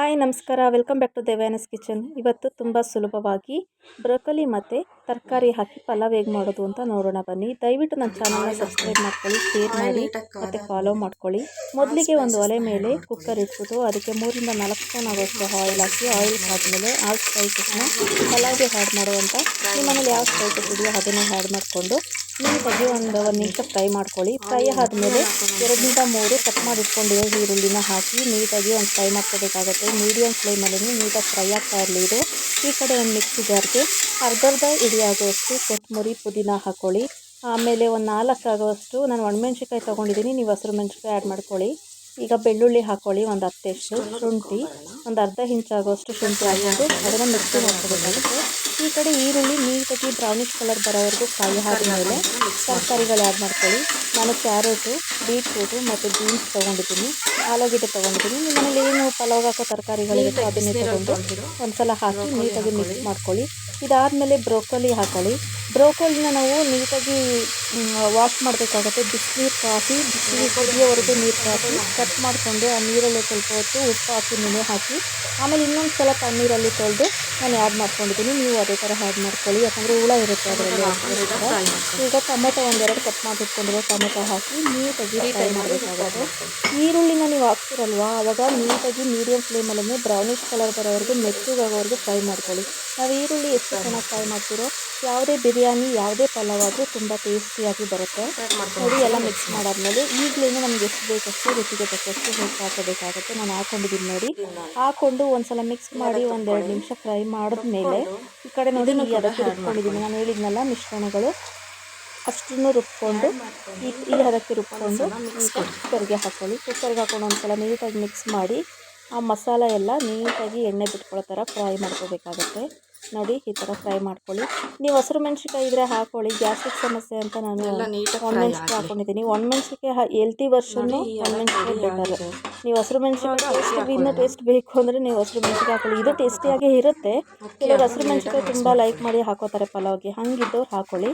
Hi ನಮಸ್ಕಾರ. Welcome back to Devayana's kitchen. ಇವತ್ತು ತುಂಬ ಸುಲಭವಾಗಿ ಬ್ರೋಕಲಿ ಮತ್ತು ತರಕಾರಿ ಹಾಕಿ ಪಲಾವ್ ಹೇಗೆ ಮಾಡೋದು ಅಂತ ನೋಡೋಣ ಬನ್ನಿ. ದಯವಿಟ್ಟು ನನ್ನ ಚಾನಲ್ನ ಸಬ್ಸ್ಕ್ರೈಬ್ ಮಾಡ್ಕೊಳ್ಳಿ ಶೇರ್ ಮಾಡಿ ಮತ್ತು ಫಾಲೋ ಮಾಡ್ಕೊಳ್ಳಿ. ಮೊದಲಿಗೆ ಒಂದು ಒಲೆ ಮೇಲೆ ಕುಕ್ಕರ್ ಇಟ್ಬಿಟ್ಟು ಅದಕ್ಕೆ ಮೂರಿಂದ ನಾಲ್ಕು ಸ್ಪೂನ್ ಆಗೋಷ್ಟು ಆಯಿಲ್ ಹಾಕಿ ಆಯಿಲ್ ಹಾಕಿದ್ಮೇಲೆ ಆ ಸ್ಪೈಸಸ್ನ ಪಲಾವ್ಗೆ ಆ್ಯಡ್ ಮಾಡುವಂಥ ನಿಮ್ಮ ಮನೇಲಿ ಯಾವ ಸ್ಪೈಸಸ್ ಇದೆಯೋ ಅದನ್ನು ಆ್ಯಡ್ ಮಾಡಿಕೊಂಡು ನೀಟಾಗಿ ಒಂದು ಒಂದು ನಿಮಿಷ ಫ್ರೈ ಮಾಡ್ಕೊಳ್ಳಿ. ಫ್ರೈ ಆದಮೇಲೆ ಎರಡರಿಂದ ಮೂರು ಕಟ್ ಮಾಡಿ ಇಟ್ಕೊಂಡಿರೋ ಈರುಳ್ಳಿನ ಹಾಕಿ ನೀಟಾಗಿ ಒಂದು ಫ್ರೈ ಮಾಡ್ಕೋಬೇಕಾಗುತ್ತೆ. ಮೀಡಿಯಮ್ ಫ್ಲೇಮಲ್ಲಿ ನೀಟಾಗಿ ಫ್ರೈ ಆಗ್ತಾ ಇರಲಿ ಇದು ಈ ಕಡೆ ಒಂದು ಮಿಕ್ಸಿ ಜಾರ್ಗೆ ಅರ್ಧರ್ಧ ಇಡಿಯಾಗುವಷ್ಟು ಕೊತ್ತಂಬರಿ ಪುದೀನ ಹಾಕ್ಕೊಳ್ಳಿ ಆಮೇಲೆ ಒಂದು ನಾಲ್ಕು ಆಗುವಷ್ಟು ನಾನು ಒಣಮೆಣ್ಸಿಕಾಯಿ ತೊಗೊಂಡಿದ್ದೀನಿ. ನೀವು ಹಸಿರು ಮೆಣಸಿನ್ಕಾಯಿ ಆ್ಯಡ್ ಮಾಡ್ಕೊಳ್ಳಿ. ಈಗ ಬೆಳ್ಳುಳ್ಳಿ ಹಾಕ್ಕೊಳ್ಳಿ ಒಂದು ಹತ್ತೆಷ್ಟು ಶುಂಠಿ. ಒಂದು ಅರ್ಧ ಇಂಚಾಗುವಷ್ಟು ಶುಂಠಿ ಹಾಕಿದ್ದು ಅದನ್ನು ಮಿಕ್ಸಿ ಮಾಡ್ಕೋಬೇಕಾಗುತ್ತೆ. ಈ ಕಡೆ ಈರುಳ್ಳಿ ನೀಟಾಗಿ ಬ್ರೌನಿಷ್ ಕಲರ್ ಬರೋವರೆಗೂ ಫ್ರೈ ಮೇಲೆ ತರಕಾರಿಗಳು ಆ್ಯಡ್ ಮಾಡ್ಕೊಳ್ಳಿ. ನಾನು ಕ್ಯಾರೆಟು ಬೀಟ್ರೂಟು ಮತ್ತು ಬೀನ್ಸ್ ತೊಗೊಂಡಿದ್ದೀನಿ. ಆಲೂಗೆಡ್ಡೆ ತೊಗೊಂಡಿದ್ದೀನಿ. ನಿಮ್ಮ ಮನೇಲಿ ಏನು ಪಲಾವ್ ಹಾಕೋ ತರಕಾರಿಗಳಿರುತ್ತೆ ಅದನ್ನೇ ತೊಗೊಂಡು ಒಂದು ಸಲ ಹಾಕಿ ನೀಟಾಗಿ ಮಿಕ್ಸ್ ಮಾಡ್ಕೊಳ್ಳಿ. ಇದಾದಮೇಲೆ ಬ್ರೋಕೊಲಿ ಹಾಕೊಳ್ಳಿ. ಬ್ರೋಕೊಲಿನ ನಾವು ನೀಟಾಗಿ ವಾಶ್ ಮಾಡಬೇಕಾಗತ್ತೆ. ಬಿಸಿನೀರು ಕಾಫಿ, ಬಿಸಿನೀರು ಕುದಿಯೋವರೆಗೂ ನೀರು ಕಾಫಿ. ಕಟ್ ಮಾಡಿಕೊಂಡು ಆ ನೀರಲ್ಲೇ ಸ್ವಲ್ಪ ಹೊತ್ತು ಉಪ್ಪು ಹಾಕಿ ನೆನೆ ಹಾಕಿ. ಆಮೇಲೆ ಇನ್ನೊಂದು ಸಲ ತಣ್ಣೀರಲ್ಲಿ ತೊಳೆದು ನಾನು ಆ್ಯಡ್ ಮಾಡ್ಕೊಂಡಿದ್ದೀನಿ. ನೀವು ಅದೇ ಥರ ಆ್ಯಡ್ ಮಾಡ್ಕೊಳ್ಳಿ. ಯಾಕಂದರೆ ಹುಳ ಇರುತ್ತೆ ಅದರಲ್ಲಿ. ಈಗ ಟೊಮೆಟೊ ಒಂದೆರಡು ಕಟ್ ಮಾಡಿಟ್ಕೊಂಡಿರೋ ಟೊಮೆಟೊ ಹಾಕಿ ನೀಟಾಗಿ ಫ್ರೈ ಮಾಡಬೇಕಾಗುತ್ತೆ. ಈರುಳ್ಳಿನ ನೀವು ಹಾಕ್ತಿರಲ್ವಾ? ಆವಾಗ ನೀಟಾಗಿ ಮೀಡಿಯಮ್ ಫ್ಲೇಮಲ್ಲೇ ಬ್ರೌನಿಷ್ ಕಲರ್ ಬರೋವರೆಗೂ ಮೆಚ್ಚುಗಾಗೋವರೆಗೂ ಫ್ರೈ ಮಾಡ್ಕೊಳ್ಳಿ. ನಾವು ಈರುಳ್ಳಿ ಎಷ್ಟು ಚೆನ್ನಾಗಿ ಫ್ರೈ ಮಾಡ್ತೀರೋ, ಯಾವುದೇ ಬಿರಿಯಾನಿ ಯಾವುದೇ ಪಲಾವ್ ಆದರೂ ತುಂಬ ಟೇಸ್ಟಿಯಾಗಿ ಬರುತ್ತೆ. ನೋಡಿ ಎಲ್ಲ ಮಿಕ್ಸ್ ಮಾಡಾದ್ಮೇಲೆ ಈಗಲೇ ನಮ್ಗೆ ಎಷ್ಟು ಬೇಕಷ್ಟು ರುಚಿಗೆ ತಕ್ಕಷ್ಟು ಹೇಗೆ ಹಾಕಬೇಕಾಗುತ್ತೆ. ನಾನು ಹಾಕೊಂಡಿದ್ದೀನಿ ನೋಡಿ. ಹಾಕೊಂಡು ಒಂದ್ಸಲ ಮಿಕ್ಸ್ ಮಾಡಿ ಒಂದೆರಡು ನಿಮಿಷ ಫ್ರೈ ಮಾಡಿದ್ಮೇಲೆ ಈ ಕಡೆ ನೋಡಿ ನೀವು ಅದಕ್ಕೆ ರುಬ್ಕೊಂಡಿದ್ದೀನಿ ನಾನು ಹೇಳಿದ್ನಲ್ಲ ಮಿಶ್ರಣಗಳು ಅಷ್ಟನ್ನು ರುಬ್ಕೊಂಡು ಈ ಈ ಹದಕ್ಕೆ ರುಬ್ಕೊಂಡು ಕುಕ್ಕರ್ಗೆ ಹಾಕ್ಕೊಳ್ಳಿ ಕುಕ್ಕರ್ಗೆ ಹಾಕೊಂಡು ಒಂದ್ಸಲ ನೀಟಾಗಿ ಮಿಕ್ಸ್ ಮಾಡಿ ಆ ಮಸಾಲ ಎಲ್ಲ ನೀಟಾಗಿ ಎಣ್ಣೆ ಬಿಟ್ಕೊಳ್ಳೋ ಥರ ಫ್ರೈ ಮಾಡ್ಕೋಬೇಕಾಗತ್ತೆ. ನೋಡಿ ಈ ಥರ ಫ್ರೈ ಮಾಡ್ಕೊಳ್ಳಿ. ನೀವು ಹಸಿರು ಮೆಣ್ಸಿನ್ಕಾಯಿ ಇದ್ರೆ ಹಾಕೊಳ್ಳಿ ಗ್ಯಾಸ್ಟ್ರಿಕ್ ಸಮಸ್ಯೆ ಅಂತ ನಾನು ಒಣಮೆಣ್ಸಿನ್ಕಾಯಿ ಹಾಕೊಂಡಿದ್ದೀನಿ. ಒಣಮೆಣ್ಸಿನ್ಕಾಯಿ ಹೆಲ್ತಿ ವರ್ಷನ್ನು ಒಣಮೆಣ್ಸಿನ್ಕಾಯಿ ಬೆಟರ್ ನೀವು ಹಸಿರು ಮೆಣಸಿನಕಾಯಿ ಟೇಸ್ಟ್ ಇನ್ನೂ ಟೇಸ್ಟ್ ಬೇಕು ಅಂದರೆ ನೀವು ಹಸಿರು ಮೆಣಸಿನಕಾಯಿ ಹಾಕೊಳ್ಳಿ. ಇದು ಟೇಸ್ಟಿಯಾಗೇ ಇರುತ್ತೆ. ಕೆಲವರು ಹಸಿರು ಮೆಣಸಿನಕಾಯಿ ತುಂಬ ಲೈಕ್ ಮಾಡಿ ಹಾಕೋತಾರೆ ಪಲಾವ್ಗೆ. ಹಂಗಿದ್ದವ್ರು ಹಾಕೊಳ್ಳಿ.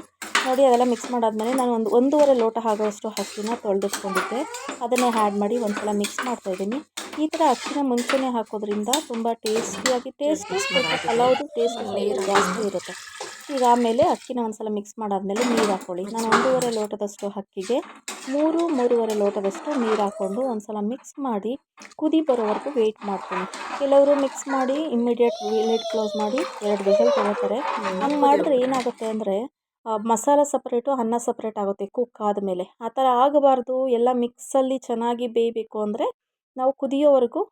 ನೋಡಿ ಅದೆಲ್ಲ ಮಿಕ್ಸ್ ಮಾಡಾದ್ಮೇಲೆ ನಾನು ಒಂದು ಒಂದೂವರೆ ಲೋಟ ಆಗೋಷ್ಟು ಅಕ್ಕಿನ ತೊಳೆದಿಟ್ಕೊಂಡಿದ್ದೆ. ಅದನ್ನೇ ಆ್ಯಡ್ ಮಾಡಿ ಒಂದು ಸಲ ಮಿಕ್ಸ್ ಮಾಡ್ತಾಯಿದ್ದೀನಿ ಈ ಥರ ಅಕ್ಕಿನ ಮುಂಚೆನೇ ಹಾಕೋದ್ರಿಂದ ತುಂಬ ಟೇಸ್ಟಿಯಾಗಿ ಟೇಸ್ಟ್ ಪಲಾವ್ದು ಟೇಸ್ಟ್ ಜಾಸ್ತಿ ಇರುತ್ತೆ. ಈಗ ಆಮೇಲೆ ಅಕ್ಕಿನ ಒಂದು ಸಲ ಮಿಕ್ಸ್ ಮಾಡಾದ್ಮೇಲೆ ನೀರು ಹಾಕ್ಕೊಳ್ಳಿ ನಾನು ಒಂದೂವರೆ ಲೋಟದಷ್ಟು ಅಕ್ಕಿಗೆ ಮೂರು, ಮೂರುವರೆ ಲೋಟದಷ್ಟು ನೀರು ಹಾಕ್ಕೊಂಡು ಒಂದು ಸಲ ಮಿಕ್ಸ್ ಮಾಡಿ ಕುದಿ ಬರೋವರೆಗೂ ವೆಯ್ಟ್ ಮಾಡ್ತೀನಿ. ಕೆಲವರು ಮಿಕ್ಸ್ ಮಾಡಿ ಇಮ್ಮಿಡಿಯೇಟ್ ಲಿಡ್ ಕ್ಲೋಸ್ ಮಾಡಿ ಎರಡು ವಿಷಲ್ ತೊಗೋತಾರೆ. ಹಂಗೆ ಮಾಡಿದ್ರೆ ಏನಾಗುತ್ತೆ ಅಂದರೆ ಮಸಾಲ ಸಪ್ರೇಟು ಅನ್ನ ಸಪ್ರೇಟ್ ಆಗುತ್ತೆ ಕುಕ್ ಆದಮೇಲೆ. ಆ ಥರ ಆಗಬಾರ್ದು, ಎಲ್ಲ ಮಿಕ್ಸಲ್ಲಿ ಚೆನ್ನಾಗಿ ಬೇಯಬೇಕು ಅಂದರೆ ನಾವು ಕುದಿಯೋವರೆಗೂ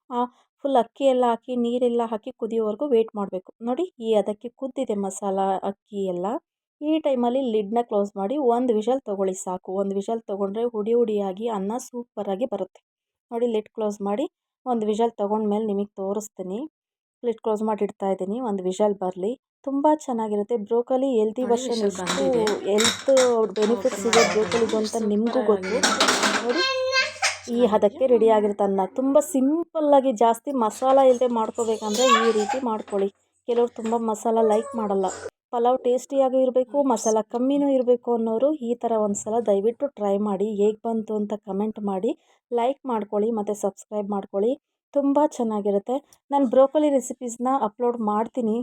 ಫುಲ್ ಅಕ್ಕಿ ಎಲ್ಲ ಹಾಕಿ, ನೀರೆಲ್ಲ ಹಾಕಿ ಕುದಿಯೋವರೆಗೂ ವೆಯ್ಟ್ ಮಾಡಬೇಕು. ನೋಡಿ ಈ ಅದಕ್ಕೆ ಕುದ್ದಿದೆ ಮಸಾಲ, ಅಕ್ಕಿ ಎಲ್ಲ. ಈ ಟೈಮಲ್ಲಿ ಲಿಡ್ನ ಕ್ಲೋಸ್ ಮಾಡಿ ಒಂದು ವಿಷಲ್ ತೊಗೊಳ್ಳಿ ಸಾಕು. ಒಂದು ವಿಷಲ್ ತೊಗೊಂಡ್ರೆ ಹುಡಿ ಹುಡಿಯಾಗಿ ಅನ್ನ ಸೂಪರಾಗಿ ಬರುತ್ತೆ. ನೋಡಿ ಲಿಡ್ ಕ್ಲೋಸ್ ಮಾಡಿ ಒಂದು ವಿಷಲ್ ತೊಗೊಂಡ್ಮೇಲೆ ನಿಮಗೆ ತೋರಿಸ್ತೀನಿ. ಲಿಡ್ ಕ್ಲೋಸ್ ಮಾಡಿ ಇಡ್ತಾ ಇದ್ದೀನಿ. ಒಂದು ವಿಷಲ್ ಬರಲಿ. ತುಂಬ ಚೆನ್ನಾಗಿರುತ್ತೆ. ಬ್ರೋಕಲಿ ಹೆಲ್ತಿ ವರ್ಷನ್ ಎಷ್ಟು ಎಲ್ತ್ ಬೆನಿಫಿಟ್ಸ್ ಇದೆ ಬ್ರೋಕಲಿಗೂ ಅಂತ ನಿಮಗೂ ಗೊತ್ತು. ನೋಡಿ ಈ ಹದಕ್ಕೆ ರೆಡಿ ಆಗಿರುತ್ತೆ ಅನ್ನ. ತುಂಬ ಸಿಂಪಲ್ಲಾಗಿ ಜಾಸ್ತಿ ಮಸಾಲ ಇಲ್ಲದೆ ಮಾಡ್ಕೋಬೇಕಂದ್ರೆ ಈ ರೀತಿ ಮಾಡ್ಕೊಳ್ಳಿ. ಕೆಲವರು ತುಂಬ ಮಸಾಲ ಲೈಕ್ ಮಾಡಲ್ಲ. ಪಲಾವ್ ಟೇಸ್ಟಿಯಾಗೂ ಇರಬೇಕು, ಮಸಾಲ ಕಮ್ಮಿನೂ ಇರಬೇಕು ಅನ್ನೋರು ಈ ಥರ ಒಂದು ಸಲ ದಯವಿಟ್ಟು ಟ್ರೈ ಮಾಡಿ. ಹೇಗೆ ಬಂತು ಅಂತ ಕಮೆಂಟ್ ಮಾಡಿ. ಲೈಕ್ ಮಾಡ್ಕೊಳ್ಳಿ ಮತ್ತು ಸಬ್ಸ್ಕ್ರೈಬ್ ಮಾಡ್ಕೊಳ್ಳಿ. ತುಂಬ ಚೆನ್ನಾಗಿರುತ್ತೆ. ನಾನು ಬ್ರೋಕೊಲಿ ರೆಸಿಪೀಸ್ನ ಅಪ್ಲೋಡ್ ಮಾಡ್ತೀನಿ.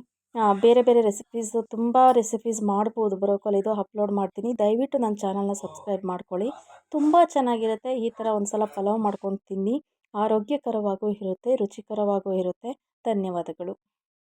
ಬೇರೆ ಬೇರೆ ರೆಸಿಪೀಸು ತುಂಬ ರೆಸಿಪೀಸ್ ಮಾಡ್ಬೋದು ಬ್ರೋಕೊಲಿದು ಅಪ್ಲೋಡ್ ಮಾಡ್ತೀನಿ. ದಯವಿಟ್ಟು ನನ್ನ ಚಾನಲ್ನ ಸಬ್ಸ್ಕ್ರೈಬ್ ಮಾಡ್ಕೊಳ್ಳಿ. ತುಂಬ ಚೆನ್ನಾಗಿರುತ್ತೆ. ಈ ಥರ ಒಂದು ಸಲ ಪಲಾವ್ ಮಾಡ್ಕೊಂಡು ತಿನ್ನಿ. ಆರೋಗ್ಯಕರವಾಗೂ ಇರುತ್ತೆ, ರುಚಿಕರವಾಗೂ ಇರುತ್ತೆ. ಧನ್ಯವಾದಗಳು.